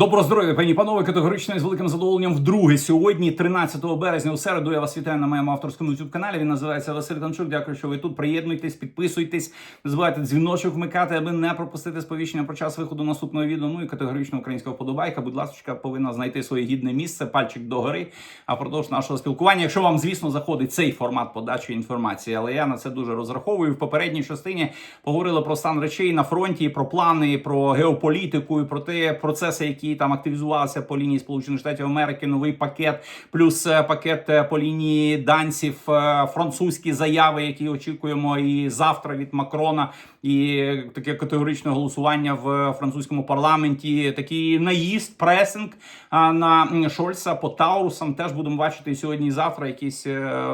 Добро здоров'я, пані панове, категорично і з великим задоволенням вдруге сьогодні, 13 березня, у середу. Я вас вітаю на моєму авторському youtube каналі. Він називається Василь Танчук. Дякую, що ви тут. Приєднуйтесь, підписуйтесь, не забувайте дзвіночок вмикати, аби не пропустити сповіщення про час виходу наступного відео. Ну і категорично українська вподобайка. Будь ласка, повинна знайти своє гідне місце, пальчик догори. А продовж нашого спілкування, якщо вам, звісно, заходить цей формат подачі інформації, але я на це дуже розраховую. В попередній частині поговорили про стан речей на фронті, про плани, про геополітику і про те процеси, які там активізувалися по лінії Сполучених Штатів Америки, новий пакет, плюс е, пакет е, по лінії данців, е, французькі заяви, які очікуємо і завтра від Макрона, і таке категоричне голосування в французькому парламенті. Такий наїзд, пресинг на Шольца по Таурусам. Теж будемо бачити сьогодні і завтра. Якісь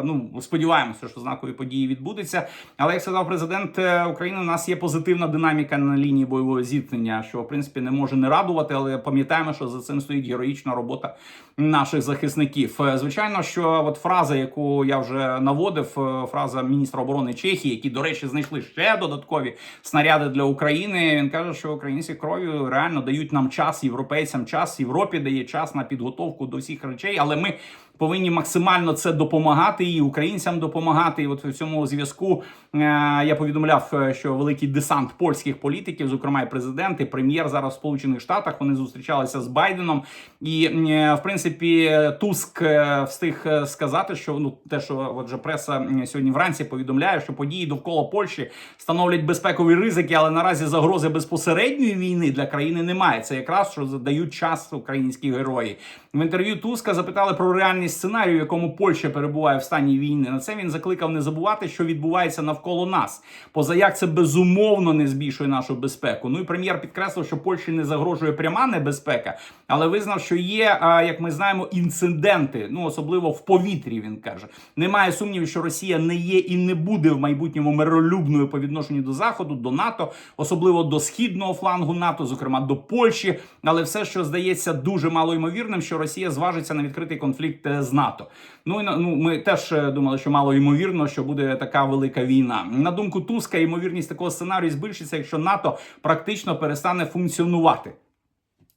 ну сподіваємося, що знакові події відбудуться. Але як сказав президент України, у нас є позитивна динаміка на лінії бойового зіткнення, що в принципі не може не радувати, але пам'ятаємо, що за цим стоїть героїчна робота наших захисників. Е, Звичайно, що от фраза, яку я вже наводив, е, фраза міністра оборони Чехії, які, до речі, знайшли ще додаткові снаряди для України. Він каже, що українці кров'ю реально дають нам час, європейцям час, Європі дає час на підготовку до всіх речей, але ми. Повинні максимально це допомагати і українцям допомагати. І от в цьому зв'язку е, я повідомляв, е, що великий десант польських політиків, зокрема і президент, і прем'єр зараз в Сполучених Штатах, вони зустрічалися з Байденом. І е, в принципі Туск встиг сказати, що ну те, що от же преса сьогодні вранці повідомляє, що події довкола Польщі становлять безпекові ризики, але наразі загрози безпосередньої війни для країни немає. Це якраз що задають час українські герої. В інтерв'ю Туска запитали про реальний сценарій, в якому Польща перебуває в стані війни. На це він закликав не забувати, що відбувається навколо нас. Позаяк це безумовно не збільшує нашу безпеку. Ну і прем'єр підкреслив, що Польщі не загрожує пряма небезпека, але визнав, що є, як ми знаємо, інциденти, ну особливо в повітрі. Він каже, немає сумнівів, що Росія не є і не буде в майбутньому миролюбною по відношенню до заходу, до НАТО, особливо до східного флангу НАТО, зокрема до Польщі. Але все, що здається дуже малоймовірним, що Росія зважиться на відкритий конфлікт е, з НАТО. Ну і ну ми теж е, думали, що мало ймовірно, що буде така велика війна. На думку Туска, ймовірність такого сценарію збільшиться, якщо НАТО практично перестане функціонувати.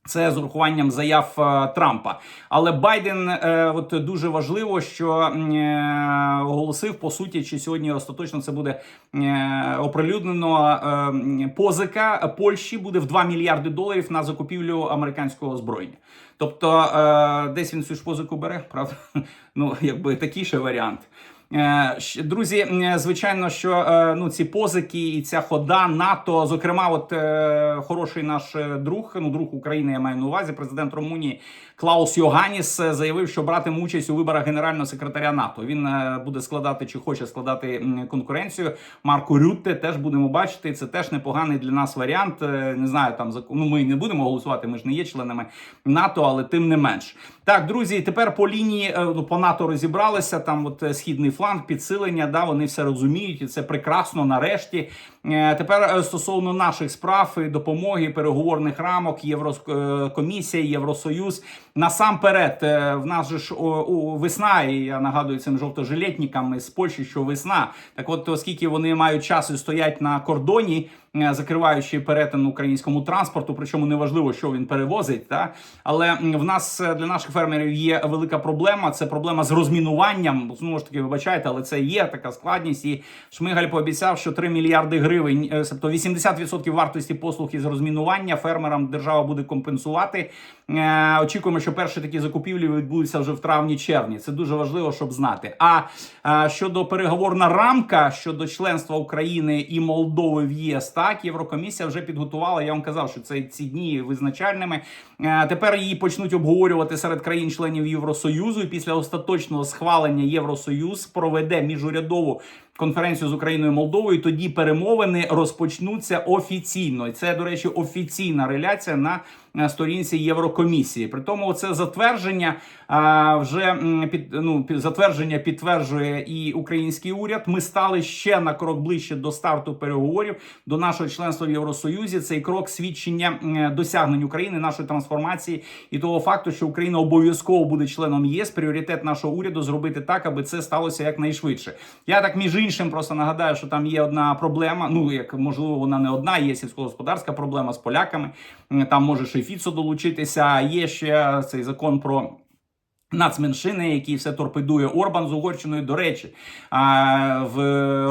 Це з урахуванням заяв е, Трампа. Але Байден е, от дуже важливо, що е, оголосив по суті, чи сьогодні остаточно це буде оприлюднено. позика Польщі буде в 2 мільярди доларів на закупівлю американського озброєння. Тобто, десь він цю ж позику бере, правда? Ну якби такий ще варіант. Е, Друзі, звичайно, що е, ну ці позики і ця хода НАТО, зокрема, от е, хороший наш е, друг, ну друг України, я маю на увазі, президент Румунії Клаус Йоганіс е, заявив, що братиме участь у виборах генерального секретаря НАТО. Він е, буде складати чи хоче складати конкуренцію. Марку Рютте теж будемо бачити. Це теж непоганий для нас варіант. Е, Не знаю, там ну, ми не будемо голосувати. Ми ж не є членами НАТО, але тим не менш. Так, друзі, тепер по лінії ну, по НАТО розібралися. Там от східний фланг, підсилення. Да, вони все розуміють, і це прекрасно. Нарешті тепер стосовно наших справ і допомоги, переговорних рамок, Єврокомісія, Євросоюз. Насамперед, е, в нас же ж о, весна, і я нагадую цим жовтожилетникам з Польщі, що весна. Так, от, оскільки вони мають час стоять на кордоні, е, закриваючи перетин українському транспорту, причому неважливо, що він перевозить. Та? Але в нас е, для наших фермерів є велика проблема. Це проблема з розмінуванням. Знову ж таки, вибачайте, але це є така складність. І Шмигаль пообіцяв, що 3 мільярди гривень, тобто 80% вартості послуг із розмінування фермерам держава буде компенсувати. Е, Очікуємо, що перші такі закупівлі відбудуться вже в травні-червні. Це дуже важливо, щоб знати. А е, щодо переговорна рамка щодо членства України і Молдови в ЄС, так Єврокомісія вже підготувала. Я вам казав, що це ці дні визначальними. Е, Тепер її почнуть обговорювати серед країн-членів Євросоюзу. І після остаточного схвалення Євросоюз проведе міжурядову конференцію з Україною і Молдовою. Тоді перемовини розпочнуться офіційно. Це, до речі, офіційна реляція на сторінці Єврокомісії. При тому це затвердження вже під ну затвердження підтверджує і український уряд. Ми стали ще на крок ближче до старту переговорів до нашого членства в Євросоюзі. Цей крок свідчення досягнень України, нашої трансформації і того факту, що Україна обов'язково буде членом ЄС. Пріоритет нашого уряду зробити так, аби це сталося якнайшвидше. Я так між іншим просто нагадаю, що там є одна проблема. Ну як можливо, вона не одна, є сільськогосподарська проблема з поляками. Там може ще й Фіцо долучитися. Є ще цей закон про. Нацменшини, які все торпедує Орбан з Угорщиною. До речі, в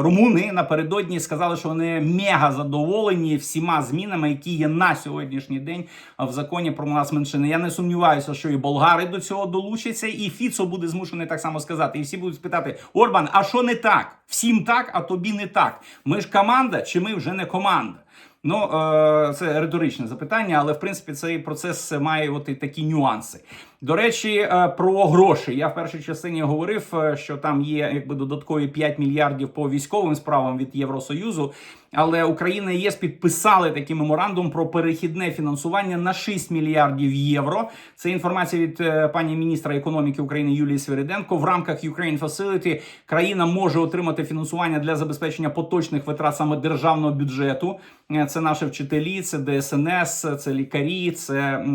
румуни напередодні сказали, що вони мега задоволені всіма змінами, які є на сьогоднішній день в законі про нацменшини. Я не сумніваюся, що і болгари до цього долучаться, і Фіцо буде змушений так само сказати. І всі будуть спитати: Орбан, а що не так? Всім так, а тобі не так. Ми ж команда, чи ми вже не команда? Ну, е, це риторичне запитання, але в принципі цей процес має от і такі нюанси. До речі, е, про гроші. Я в першій частині говорив, е, що там є якби додаткові 5 мільярдів по військовим справам від Євросоюзу. Але Україна і ЄС підписали такий меморандум про перехідне фінансування на 6 мільярдів євро. Це інформація від е, пані міністра економіки України Юлії Свириденко. В рамках Ukraine Facility країна може отримати фінансування для забезпечення поточних витрат саме державного бюджету. Це наші вчителі, це ДСНС, це лікарі, це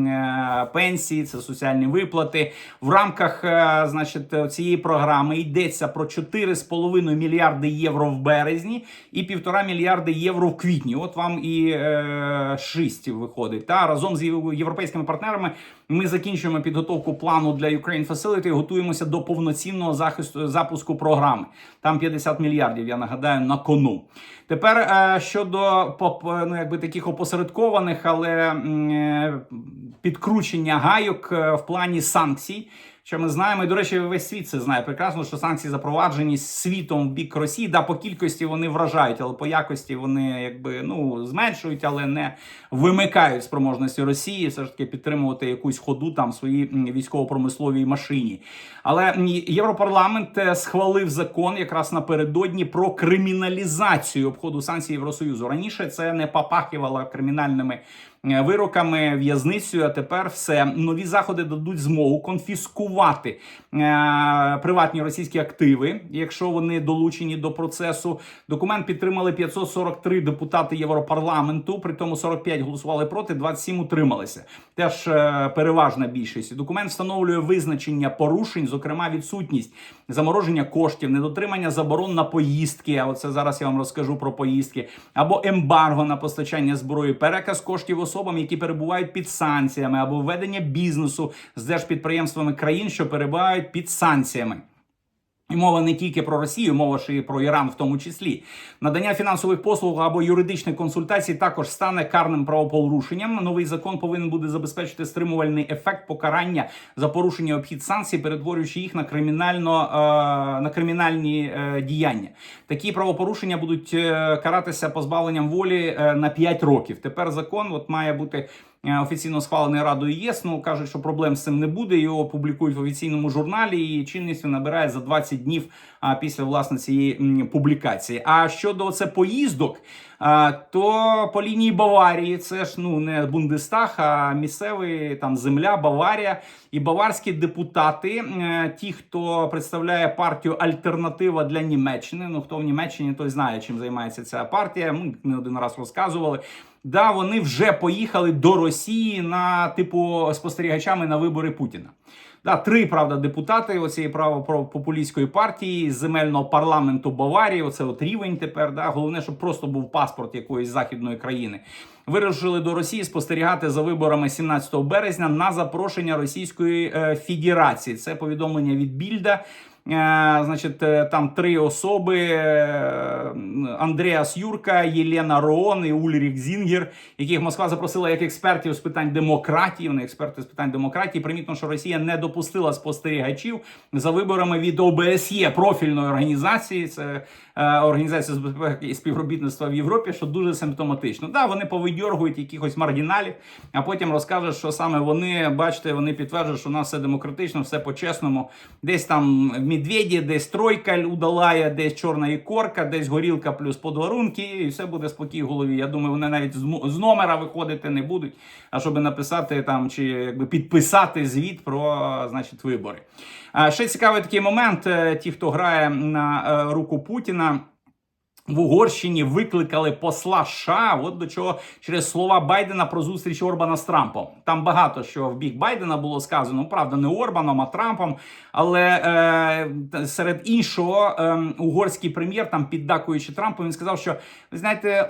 пенсії, це соціальні виплати. В рамках е, значить цієї програми йдеться про 4,5 мільярди євро в березні і півтора мільярди євро в квітні. От вам і е, 6 виходить. Та разом з європейськими партнерами ми закінчуємо підготовку плану для Ukraine Facility, Готуємося до повноцінного захисту запуску програми. Там 50 мільярдів. Я нагадаю на кону. Тепер е, щодо поп- ну, якби таких опосередкованих, але е, підкручення гайок е, в плані санкцій. Що ми знаємо, і до речі, весь світ це знає прекрасно, що санкції запроваджені світом в бік Росії. Да, по кількості вони вражають, але по якості вони якби ну зменшують, але не вимикають спроможності Росії все ж таки підтримувати якусь ходу там в своїй військово-промисловій машині. Але Європарламент е, схвалив закон якраз напередодні про криміналізацію обходу санкцій Євросоюзу. Раніше це не попахивало кримінальними вироками, в'язницею. А тепер все нові заходи дадуть змогу конфіскувати е, приватні російські активи, якщо вони долучені до процесу. Документ підтримали 543 депутати Європарламенту. При тому 45 голосували проти, 27 утрималися. Теж е, переважна більшість. Документ встановлює визначення порушень, зокрема відсутність замороження коштів, недотримання заборон на поїздки. А оце зараз я вам розкажу про поїздки, або ембарго на постачання зброї, переказ коштів особам, які перебувають під санкціями, або введення бізнесу з держпідприємствами країн, що перебувають під санкціями. І мова не тільки про Росію, мова ще й про Іран, в тому числі. Надання фінансових послуг або юридичних консультацій також стане карним правопорушенням. Новий закон повинен буде забезпечити стримувальний ефект покарання за порушення обхід санкцій, перетворюючи їх на кримінально е, на кримінальні е, діяння. Такі правопорушення будуть е, каратися позбавленням волі е, на 5 років. Тепер закон от має бути. Е, Офіційно схвалений Радою ЄС, ну кажуть, що проблем з цим не буде. Його публікують в офіційному журналі, і чинність він набирає за 20 днів після власне цієї публікації. А щодо це поїздок, то по лінії Баварії це ж ну не Бундестаг, а місцевий там земля Баварія і баварські депутати, е, ті, хто представляє партію Альтернатива для Німеччини. Ну хто в Німеччині, той знає, чим займається ця партія. Ми не один раз розказували. Да, вони вже поїхали до Росії на типу спостерігачами на вибори Путіна. Да, три правда депутати оцієї правопопулістської партії земельного парламенту Баварії. Оце от рівень тепер. Да, головне, щоб просто був паспорт якоїсь західної країни. Вирушили до Росії спостерігати за виборами 17 березня на запрошення Російської е, Федерації. Це повідомлення від Більда. Е, Значить, е, там три особи: е, Андреас Юрка, Єлена Роон і Ульрік Зінгер, яких Москва запросила як експертів з питань демократії. Вони експерти з питань демократії. Примітно, що Росія не допустила спостерігачів за виборами від ОБСЄ профільної організації. Це е, організація з безпеки і співробітництва в Європі, що дуже симптоматично. Да, вони повидьоргують якихось маргіналів, а потім розкажуть, що саме вони, бачите, вони підтверджують, що у нас все демократично, все по-чесному. Десь там в Медведі, десь тройка удалає, десь чорна ікорка, десь горілка плюс подарунки, і все буде спокій в голові. Я думаю, вони навіть з номера виходити не будуть, а щоб написати там чи якби підписати звіт про значить вибори. А ще цікавий такий момент: е, ті, хто грає на е, руку Путіна. В Угорщині викликали посла США, от до чого через слова Байдена про зустріч Орбана з Трампом. Там багато що в бік Байдена було сказано. Правда, не Орбаном, а Трампом. Але е, серед іншого, е, угорський прем'єр, там піддакуючи Трампу, він сказав, що ви знаєте,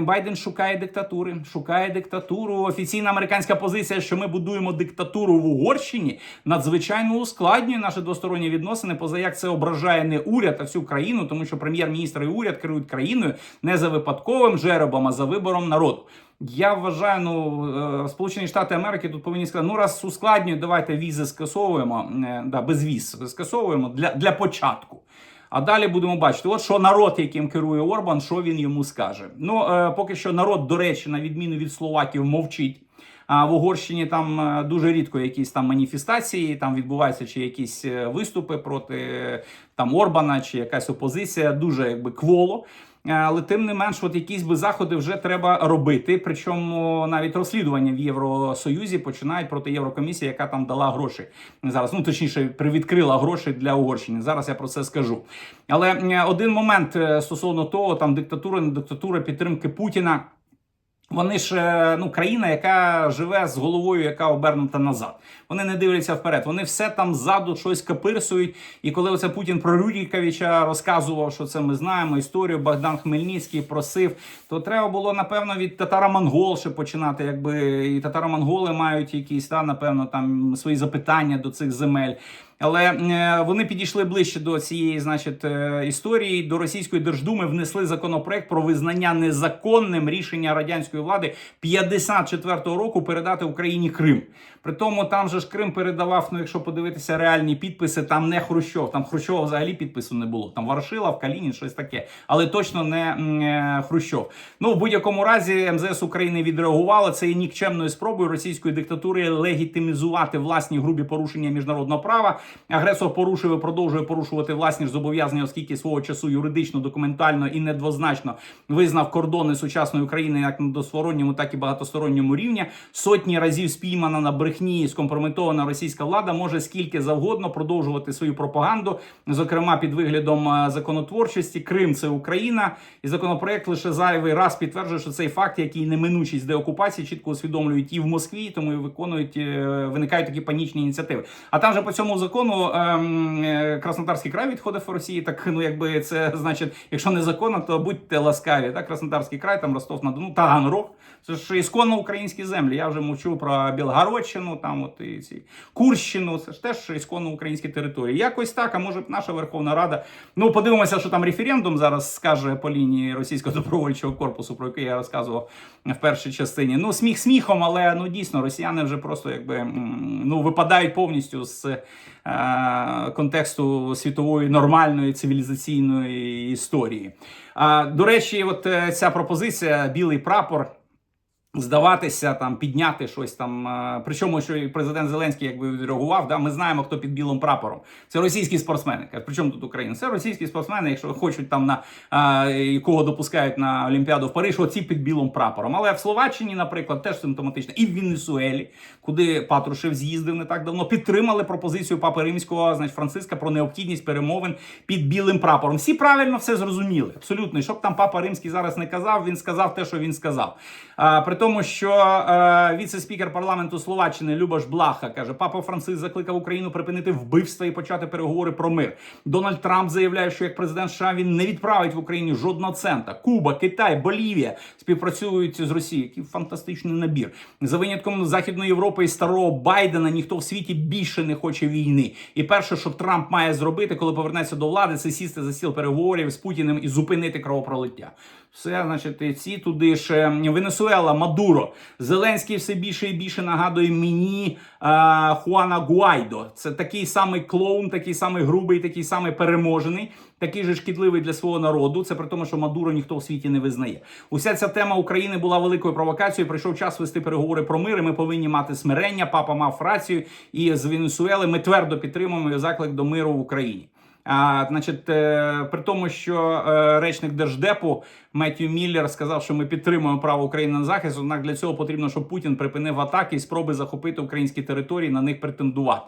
Байден шукає диктатури, шукає диктатуру. Офіційна американська позиція, що ми будуємо диктатуру в Угорщині, надзвичайно ускладнює наші двосторонні відносини. Поза як це ображає не уряд, а всю країну, тому що прем'єр-міністр і уряд керують країною не за випадковим жеребом, а за вибором народу. Я вважаю, ну е, Сполучені Штати Америки тут повинні сказати, ну раз ускладнюють, давайте візи скасовуємо. е, Да, без віз скасовуємо для, для початку. А далі будемо бачити, от що народ, яким керує Орбан, що він йому скаже. Ну е, поки що народ, до речі, на відміну від словаків, мовчить. А в Угорщині там е, дуже рідко якісь там маніфестації, там відбуваються чи якісь е, виступи проти е, там Орбана, чи якась опозиція, дуже якби кволо. Але тим не менш, от якісь би заходи вже треба робити. Причому навіть розслідування в Євросоюзі починають проти Єврокомісії, яка там дала гроші зараз. Ну точніше, привідкрила гроші для Угорщини. Зараз я про це скажу. Але один момент стосовно того, там диктатура, не диктатура підтримки Путіна. Вони ж е, ну країна, яка живе з головою, яка обернута назад. Вони не дивляться вперед. Вони все там ззаду щось капирсують. І коли оце Путін про Рюріковича розказував, що це ми знаємо історію, Богдан Хмельницький просив, то треба було напевно від татаро-монгол ще починати. Якби і татаро-монголи мають якісь та напевно там свої запитання до цих земель. Але е, вони підійшли ближче до цієї, значить, е, історії. До російської держдуми внесли законопроект про визнання незаконним рішення радянської влади 54-го року передати Україні Крим. При тому там же ж Крим передавав. Ну, якщо подивитися реальні підписи, там не Хрущов, там Хрущова взагалі підпису не було. Там Ворошилов, Калінін, щось таке, але точно не е, Хрущов. Ну в будь-якому разі МЗС України відреагувало. Це є нікчемною спробою російської диктатури легітимізувати власні грубі порушення міжнародного права. Агресор порушує, продовжує порушувати власні ж зобов'язання, оскільки свого часу юридично, документально і недвозначно визнав кордони сучасної України як на двосторонньому, так і багатосторонньому рівні. Сотні разів спіймана на брехні і скомпрометована російська влада може скільки завгодно продовжувати свою пропаганду, зокрема під виглядом е, законотворчості. Крим це Україна, і законопроект лише зайвий раз підтверджує, що цей факт, який неминучість деокупації, чітко усвідомлюють і в Москві, тому і виконують е, виникають такі панічні ініціативи. А там же по цьому закону ем, е, Краснодарський край відходив в Росії. Так ну якби це значить, якщо незаконно, то будьте ласкаві. Так, Краснодарський край, там Ростов на Дону, Таганрог. Це ж ісконно українські землі. Я вже мовчу про Білгородщину, там от і ці Курщину. Це ж теж ісконно українські території. Якось так, а може б наша Верховна Рада. Ну подивимося, що там референдум зараз скаже по лінії російського добровольчого корпусу, про який я розказував в першій частині. Ну сміх сміхом, але ну дійсно росіяни вже просто якби ну випадають повністю з контексту світової нормальної цивілізаційної історії. До речі, от е, ця пропозиція білий прапор. Здаватися там, підняти щось там. е, Причому, що і президент Зеленський якби відреагував, да, ми знаємо, хто під білим прапором. Це російські спортсмени. Причому тут Україна? Це російські спортсмени, якщо хочуть там на е, кого допускають на Олімпіаду в Париж, оці під білим прапором. Але в Словаччині, наприклад, теж симптоматично, і в Венесуелі, куди Патрушев з'їздив не так давно, підтримали пропозицію Папи Римського, значить Франциска про необхідність перемовин під білим прапором. Всі правильно все зрозуміли. Абсолютно, І щоб там Папа Римський зараз не казав, він сказав те, що він сказав. А, при тому, що е, віце-спікер парламенту Словаччини Любаш Блаха каже, папа Франциск закликав Україну припинити вбивства і почати переговори про мир. Дональд Трамп заявляє, що як президент США він не відправить в Україні жодного цента. Куба, Китай, Болівія співпрацюють з Росією. Який фантастичний набір. За винятком Західної Європи і старого Байдена ніхто в світі більше не хоче війни. І перше, що Трамп має зробити, коли повернеться до влади, це сісти за стіл переговорів з Путіним і зупинити кровопролиття. Все, значить, ці туди ж Венесуела, Мадуро. Зеленський все більше і більше нагадує мені е, Хуана Гуайдо. Це такий самий клоун, такий самий грубий, такий самий переможений, такий же шкідливий для свого народу. Це при тому, що Мадуро ніхто в світі не визнає. Уся ця тема України була великою провокацією. Прийшов час вести переговори про мир. і Ми повинні мати смирення. Папа мав рацію. І з Венесуели ми твердо підтримуємо заклик до миру в Україні. А, значить, е, при тому, що е, речник держдепу Меттью Міллер сказав, що ми підтримуємо право України на захист. Однак для цього потрібно, щоб Путін припинив атаки і спроби захопити українські території, на них претендувати.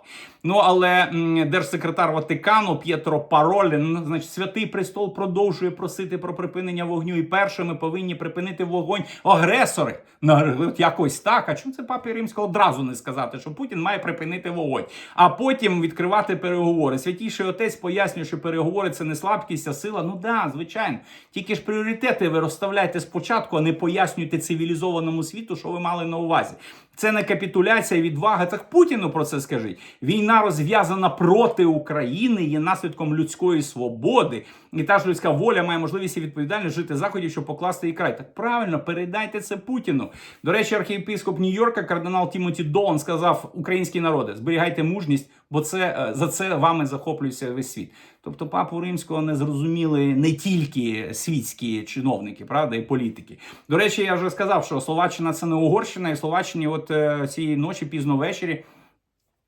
Ну але держсекретар Ватикану П'єтро Паролін, значить, святий престол продовжує просити про припинення вогню. І першими повинні припинити вогонь агресори. Ну, якось так. А чому це папі римського одразу не сказати, що Путін має припинити вогонь, а потім відкривати переговори? Святіший отець пояснює, що переговори це не слабкість, а сила. Ну да, звичайно. Тільки ж пріоритети ви розставляйте спочатку, а не пояснюйте цивілізованому світу, що ви мали на увазі. Це не капітуляція, відвага. Так Путіну про це скажіть. Війна розв'язана проти України, є наслідком людської свободи. І та ж людська воля має можливість і відповідальність жити заходів, щоб покласти її край. Так правильно, передайте це Путіну. До речі, архієпископ Нью-Йорка, кардинал Тімоті Долан сказав: Українські народи, зберігайте мужність, бо це е, за це вами захоплюється весь світ. Тобто, папу римського не зрозуміли не тільки світські чиновники, правда, і політики. До речі, я вже сказав, що Словаччина це не Угорщина, і Словаччині, от е, цієї ночі, пізно ввечері.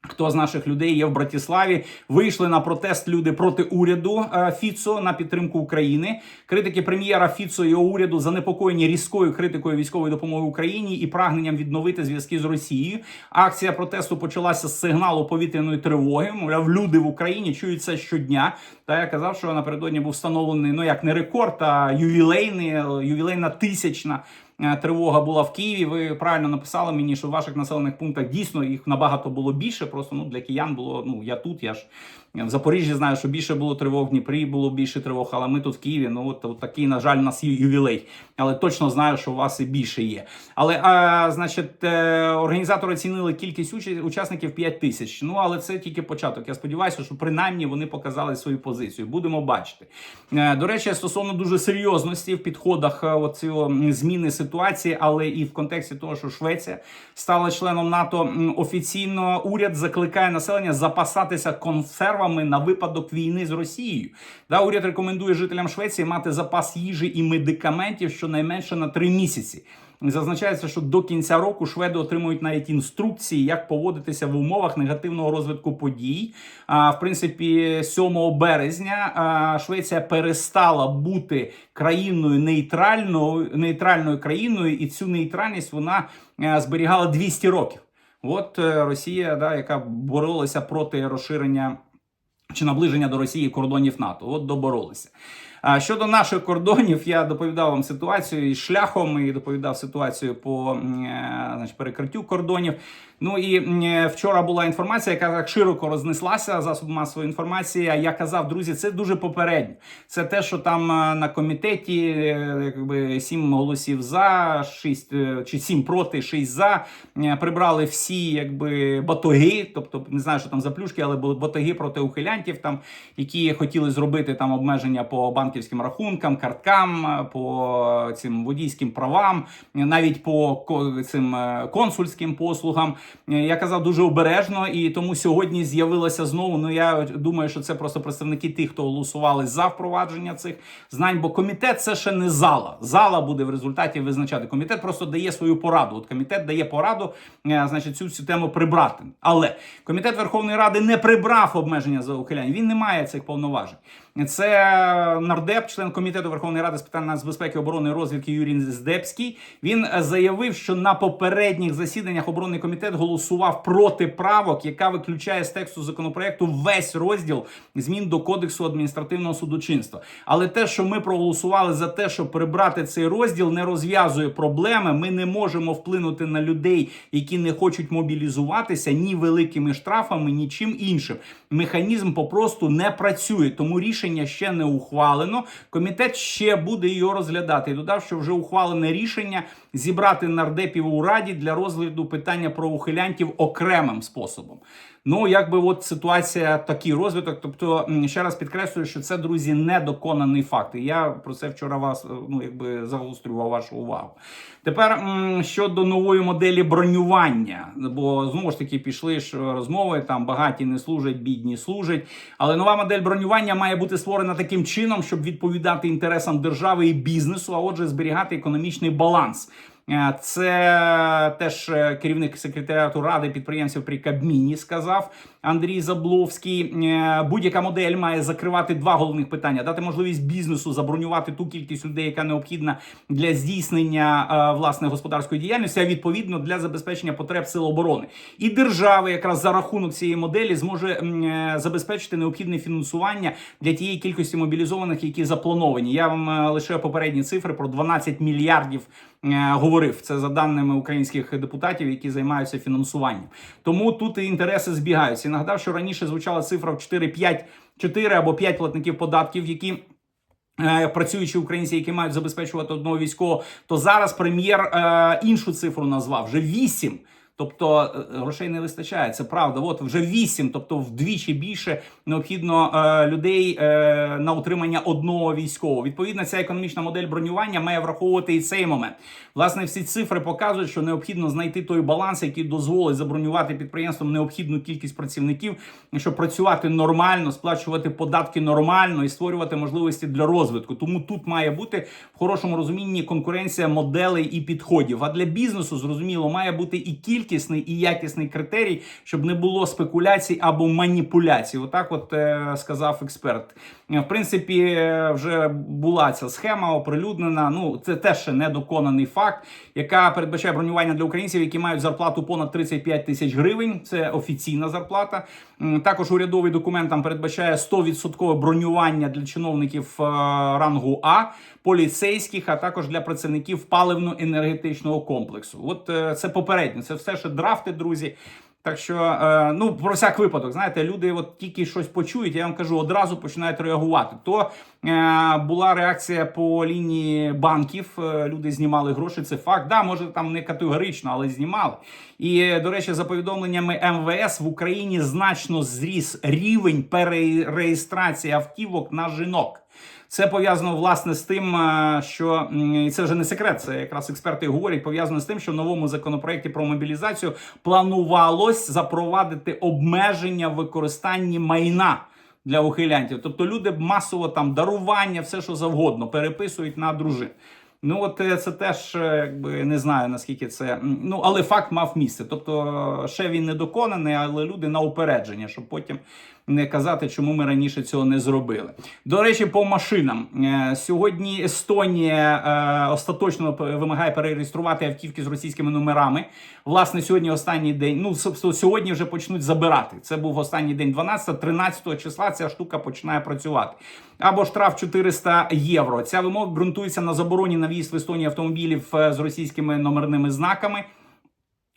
Хто з наших людей є в Братіславі? Вийшли на протест люди проти уряду е, Фіцо на підтримку України. Критики прем'єра Фіцо і його уряду занепокоєні різкою критикою військової допомоги Україні і прагненням відновити зв'язки з Росією. Акція протесту почалася з сигналу повітряної тривоги. Мовляв, люди в Україні чують це щодня. Та я казав, що напередодні був встановлений ну як не рекорд, а ювілейний, е, ювілейна тисячна. Е, Тривога була в Києві. Ви правильно написали мені, що в ваших населених пунктах дійсно їх набагато було більше. Просто ну для киян було. Ну я тут, я ж в Запоріжжі знаю, що більше було тривог, в Дніпрі було більше тривог, але ми тут в Києві. Ну от, от такий, на жаль, у нас є ювілей. Але точно знаю, що у вас і більше є. Але а, значить, е, організатори оцінили кількість уча- учасників 5 тисяч. Ну але це тільки початок. Я сподіваюся, що принаймні вони показали свою позицію. Будемо бачити. Е, До речі, стосовно дуже серйозності в підходах е, от цього зміни ситуації, але і в контексті того, що Швеція стала членом НАТО, офіційно уряд закликає населення запасатися консервами на випадок війни з Росією. Да, уряд рекомендує жителям Швеції мати запас їжі і медикаментів щонайменше на три місяці. Зазначається, що до кінця року шведи отримують навіть інструкції, як поводитися в умовах негативного розвитку подій. А в принципі, 7 березня Швеція перестала бути країною нейтральною нейтральною країною, і цю нейтральність вона е, зберігала 200 років. От е, Росія, да, яка боролася проти розширення чи наближення до Росії кордонів НАТО. От доборолися. А щодо наших кордонів, я доповідав вам ситуацію із шляхом і доповідав ситуацію по е, значить, перекриттю кордонів. Ну і е, вчора була інформація, яка так широко рознеслася засоб масової інформації. Я казав, друзі, це дуже попередньо. Це те, що там е, на комітеті якби сім голосів за, шість чи сім проти, шість за. Прибрали всі якби батоги, тобто не знаю, що там за плюшки, але були батоги проти ухилянтів, там які хотіли зробити там обмеження по банківським рахункам, карткам, е, по цим водійським правам, навіть по цим е, консульським послугам. Е, Я казав дуже обережно, і тому сьогодні з'явилося знову. Ну я думаю, що це просто представники тих, хто голосували за впровадження цих знань. Бо комітет це ще не зала. Зала буде в результаті визначати. Комітет просто дає свою пораду. От комітет дає пораду, значить, цю, цю тему прибрати. Але комітет Верховної Ради не прибрав обмеження за ухиляння. Він не має цих повноважень. Це нардеп, член комітету Верховної Ради з питань нацбезпеки, оборони і розвідки Юрій Здебський. Він е, заявив, що на попередніх засіданнях оборонний комітет голосував проти правок, яка виключає з тексту законопроекту весь розділ змін до кодексу адміністративного судочинства. Але те, що ми проголосували за те, щоб прибрати цей розділ, не розв'язує проблеми. Ми не можемо вплинути на людей, які не хочуть мобілізуватися ні великими штрафами, ні чим іншим. Механізм попросту не працює, тому рішення ще не ухвалено. Комітет ще буде його розглядати. І додав, що вже ухвалене рішення зібрати нардепів у раді для розгляду питання про ухилянтів окремим способом. Ну, якби от ситуація такий розвиток. Тобто, ще раз підкреслюю, що це, друзі, недоконаний факт. І я про це вчора вас е, ну якби загострював вашу увагу. Тепер щодо нової моделі бронювання, бо знову ж таки пішли ж розмови. Там багаті не служать, бідні служать. Але нова модель бронювання має бути створена таким чином, щоб відповідати інтересам держави і бізнесу, а отже, зберігати економічний баланс. Е, Це теж е, керівник секретаріату ради підприємців при Кабміні сказав Андрій Забловський. Е, Будь-яка модель має закривати два головних питання: дати можливість бізнесу забронювати ту кількість людей, яка необхідна для здійснення власне господарської діяльності, а відповідно для забезпечення потреб сил оборони і держави, якраз за рахунок цієї моделі зможе забезпечити необхідне фінансування для тієї кількості мобілізованих, які заплановані. Я вам лише попередні цифри про 12 мільярдів е, говорив. Це за даними українських депутатів, які займаються фінансуванням. Тому тут і інтереси збігаються. І нагадав, що раніше звучала цифра в 4-5, 4 або 5 платників податків, які. працюючи Працюючі українці, які мають забезпечувати одного військового, то зараз прем'єр е, іншу цифру назвав вже 8. Тобто е, грошей не вистачає, це правда. От вже 8, тобто вдвічі більше необхідно е, людей е, на утримання одного військового. Відповідно, ця економічна модель бронювання має враховувати і цей момент. Власне, всі цифри показують, що необхідно знайти той баланс, який дозволить забронювати підприємствам необхідну кількість працівників, щоб працювати нормально, сплачувати податки нормально і створювати можливості для розвитку. Тому тут має бути в хорошому розумінні конкуренція моделей і підходів. А для бізнесу зрозуміло має бути і кількісний, і якісний критерій, щоб не було спекуляцій або маніпуляцій. Отак, от е, сказав експерт. Е, В принципі, е, вже була ця схема оприлюднена. Ну це теж ще недоконаний факт, яка передбачає бронювання для українців, які мають зарплату понад 35 тисяч гривень. Це офіційна зарплата. Також урядовий документ там передбачає 100% бронювання для чиновників е, рангу А, поліцейських, а також для працівників паливно-енергетичного комплексу. От це попередньо. Це все ще драфти, друзі. Так що, е, ну про всяк випадок, знаєте, люди от тільки щось почують, я вам кажу, одразу починають реагувати. То е, була реакція по лінії банків. е, Люди знімали гроші. Це факт. Да, може там не категорично, але знімали. І до речі, за повідомленнями МВС в Україні значно зріс рівень перереєстрації автівок на жінок. Це пов'язано власне з тим, е, що і це вже не секрет, це якраз експерти говорять. Пов'язано з тим, що в новому законопроекті про мобілізацію планувалось запровадити обмеження в використанні майна. Для ухилянтів, тобто люди масово там дарування, все що завгодно, переписують на дружин. Ну от е, це теж е, якби не знаю наскільки це. Ну але факт мав місце. Тобто, ще він не доконаний, але люди на упередження, щоб потім не казати, чому ми раніше цього не зробили. До речі, по машинам Е, сьогодні Естонія е, остаточно вимагає перереєструвати автівки з російськими номерами. Власне, сьогодні останній день. Ну сьогодні вже почнуть забирати. Це був останній день 12-13 числа. Ця штука починає працювати. Або штраф 400 євро. Ця вимога ґрунтується на забороні на в'їзд в Естонію автомобілів е, з російськими номерними знаками.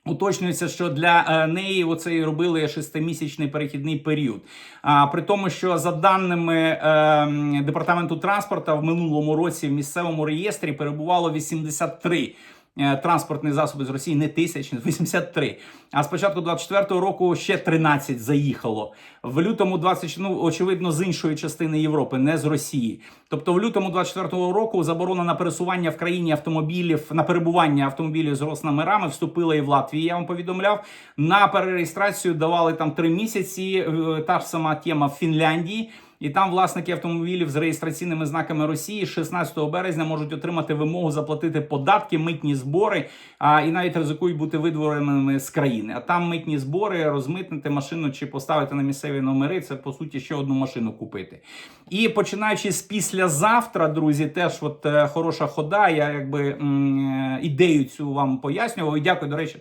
Уточнюється, що для е, неї оце робили шестимісячний перехідний період. А при тому, що за даними е, департаменту транспорту, в минулому році в місцевому реєстрі перебувало 83 е, транспортні засоби з Росії, не тисяч, 83. А з початку 24-го року ще 13 заїхало. В лютому 20, ну, очевидно, з іншої частини Європи, не з Росії. Тобто, в лютому 24-го року заборона на пересування в країні автомобілів на перебування автомобілів з росномерами вступила і в Латвії. Я вам повідомляв. На перереєстрацію давали там три місяці. Е, Та ж сама тема в Фінляндії. І там власники автомобілів з реєстраційними знаками Росії 16 березня можуть отримати вимогу заплатити податки, митні збори, а і навіть ризикують бути видвореними з країни. А там митні збори, розмитнити машину чи поставити на місцеві номери. Це по суті ще одну машину купити. І починаючи з післязавтра, друзі, теж от е, хороша хода. Я якби м, е, ідею цю вам пояснював. І дякую, до речі,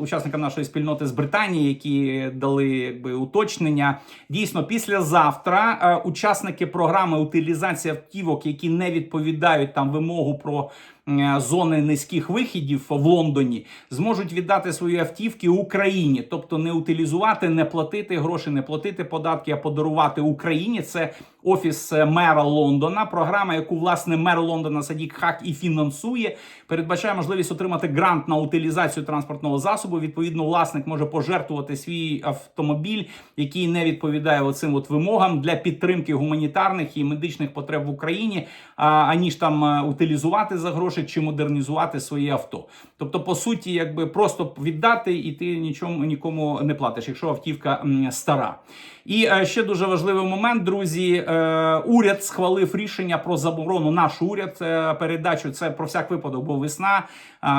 учасникам нашої спільноти з Британії, які дали якби уточнення. Дійсно, післязавтра е, учасники програми утилізації автівок, які не відповідають там вимогу про зони низьких вихідів в Лондоні, зможуть віддати свої автівки Україні, тобто не утилізувати, не платити гроші, не платити податки, а подарувати Україні. Це офіс е, мера Лондона. Програма, яку власне мер Лондона Садік Хак і фінансує, передбачає можливість отримати грант на утилізацію транспортного засобу. Відповідно, власник може пожертвувати свій автомобіль, який не відповідає оцим от вимогам для підтримки гуманітарних і медичних потреб в Україні, аніж там е, утилізувати за гроші грошей чи модернізувати своє авто. Тобто, по суті, якби просто віддати, і ти нічому нікому не платиш, якщо автівка стара. І е, ще дуже важливий момент, друзі. Е, уряд схвалив рішення про заборону. Наш уряд е, передачу це про всяк випадок, бо весна,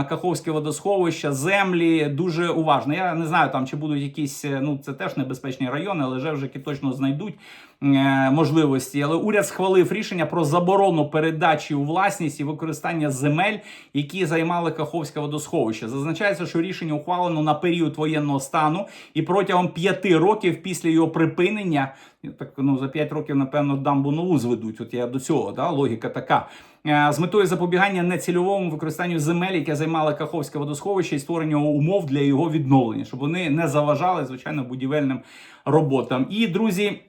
Каховське водосховище, землі дуже уважно. Я не знаю там, чи будуть якісь, ну це теж небезпечні райони, але Жевжики точно знайдуть можливості. Але уряд схвалив рішення про заборону передачі у власність і використання земель, які займали Каховське водосховище. Зазначається, що рішення ухвалено на період воєнного стану і протягом п'яти років після його припинення. Так ну за 5 років, напевно, дамбу нову зведуть. От я до цього, да, логіка така. Е, З метою запобігання нецільовому використанню земель, яке займало Каховське водосховище, і створення умов для його відновлення, щоб вони не заважали звичайно будівельним роботам. І друзі.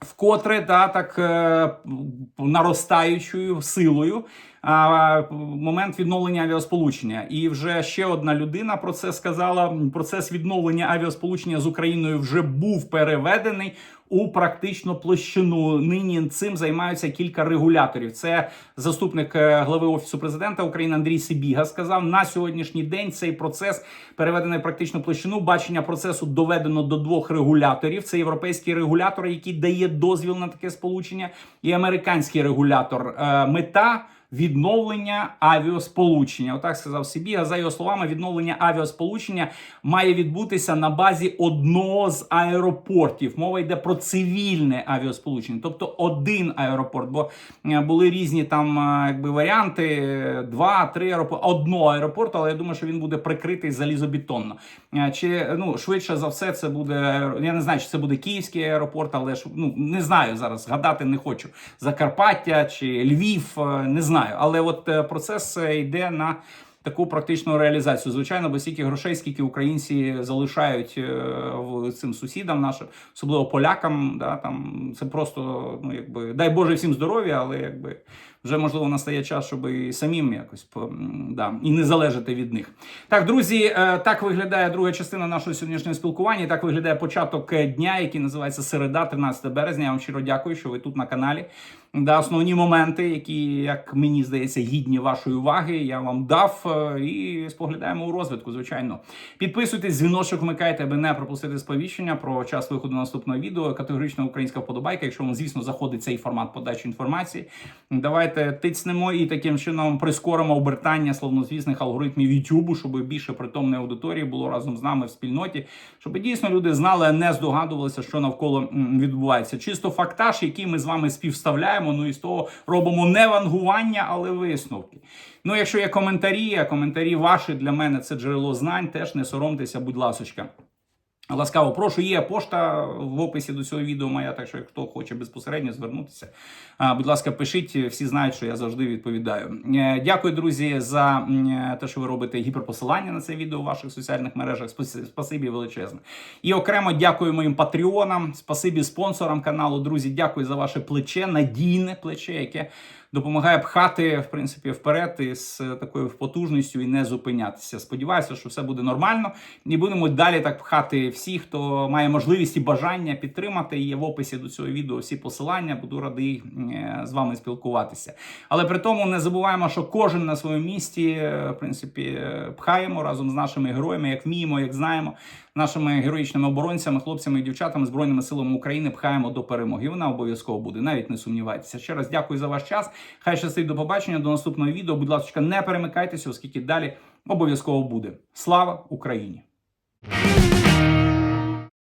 Вкотре да, так е, наростаючою силою момент відновлення авіасполучення. І вже ще одна людина про це сказала. Процес відновлення авіасполучення з Україною вже був переведений у практичну площину. Нині цим займаються кілька регуляторів. Це заступник е, глави офісу президента України Андрій Сибіга сказав на сьогоднішній день. Цей процес переведений в практичну площину. Бачення процесу доведено до двох регуляторів: це європейський регулятор, який дає дозвіл на таке сполучення, і американський регулятор. Е, Мета. Відновлення авіасполучення, отак сказав Сибіга. За його словами, відновлення авіасполучення має відбутися на базі одного з аеропортів. Мова йде про цивільне авіасполучення, тобто один аеропорт. Бо е, були різні там е, якби варіанти: два, три аеропорти, одного аеропорту, але я думаю, що він буде прикритий залізобетонно. Е, Чи ну швидше за все, це буде я не знаю, чи це буде київський аеропорт, але ж ну не знаю зараз. Гадати не хочу. Закарпаття чи Львів, е, не знаю. Але от е, процес е, йде на таку практичну реалізацію. Звичайно, бо стільки грошей, скільки українці залишають е, цим сусідам нашим, особливо полякам. Да, там це просто ну якби дай Боже всім здоров'я, але якби вже можливо настає час, щоб і самим якось да, і не залежати від них. Так, друзі, так виглядає друга частина нашого сьогоднішнього спілкування. Так виглядає початок дня, який називається середа, 13 березня. Я вам щиро дякую, що ви тут на каналі. Да, основні моменти, які, як мені здається, гідні вашої уваги, я вам дав е, і споглядаємо у розвитку. Звичайно, підписуйтесь, дзвіночок вмикайте, аби не пропустити сповіщення про час виходу наступного відео. Категорична українська вподобайка. Якщо вам, звісно, заходить цей формат подачі інформації, давайте тицнемо і таким чином прискоримо обертання славнозвісних алгоритмів YouTube, щоб більше притомної аудиторії було разом з нами в спільноті, щоб дійсно люди знали, а не здогадувалися, що навколо відбувається. Чисто фактаж, який ми з вами співставляємо. Ну і з того робимо не вангування, але висновки. Ну, якщо є коментарі, а коментарі ваші для мене це джерело знань. Теж не соромтеся, будь ласочка. Ласкаво, прошу, є пошта в описі до цього відео моя, так що хто хоче безпосередньо звернутися, будь ласка, пишіть, всі знають, що я завжди відповідаю. Е, Дякую, друзі, за е, те, що ви робите гіперпосилання на це відео у ваших соціальних мережах. Спасибі, величезне. І окремо дякую моїм патреонам, спасибі спонсорам каналу. Друзі, дякую за ваше плече, надійне плече, яке допомагає пхати в принципі вперед із такою потужністю і не зупинятися. Сподіваюся, що все буде нормально, і будемо далі так пхати всіх, хто має можливість і бажання підтримати. Є в описі до цього відео всі посилання. Буду радий е, з вами спілкуватися. Але при тому не забуваємо, що кожен на своєму місці, е, в принципі, е, пхаємо разом з нашими героями, як вміємо, як знаємо. Нашими героїчними оборонцями, хлопцями і дівчатами збройними силами України пхаємо до перемоги. І Вона обов'язково буде. Навіть не сумнівайтеся. Ще раз дякую за ваш час. Хай щастить до побачення. До наступного відео. Будь ласка, не перемикайтеся, оскільки далі обов'язково буде. Слава Україні!